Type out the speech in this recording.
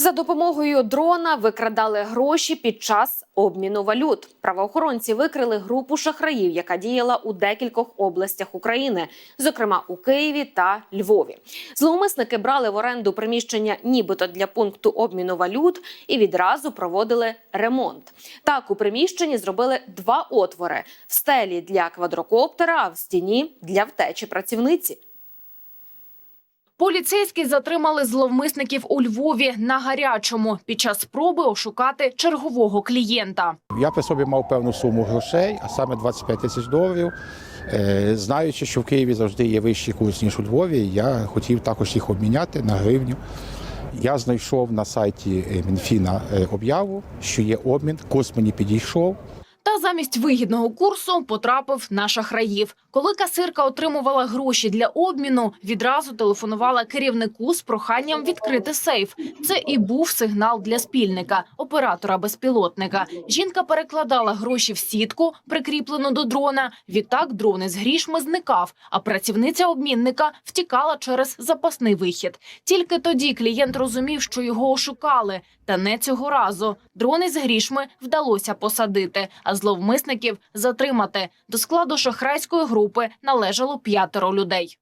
За допомогою дрона викрадали гроші під час обміну валют. Правоохоронці викрили групу шахраїв, яка діяла у декількох областях України, зокрема у Києві та Львові. Зловмисники брали в оренду приміщення, нібито для пункту обміну валют, і відразу проводили ремонт. Так у приміщенні зробили два отвори: в стелі для квадрокоптера, а в стіні для втечі працівниці. Поліцейські затримали зловмисників у Львові на гарячому під час спроби ошукати чергового клієнта. Я при собі мав певну суму грошей, а саме 25 тисяч доларів. Е, Знаючи, що в Києві завжди є вищий курс, ніж у Львові, я хотів також їх обміняти на гривню. Я знайшов на сайті е, Мінфіна е, об'яву, що є обмін, курс мені підійшов. Замість вигідного курсу потрапив на шахраїв. Коли касирка отримувала гроші для обміну, відразу телефонувала керівнику з проханням відкрити сейф. Це і був сигнал для спільника, оператора безпілотника. Жінка перекладала гроші в сітку, прикріплену до дрона. Відтак дрон із грішми зникав, а працівниця обмінника втікала через запасний вихід. Тільки тоді клієнт розумів, що його ошукали. Та не цього разу. Дрони з грішми вдалося посадити, а зловмисників затримати. До складу шахрайської групи належало п'ятеро людей.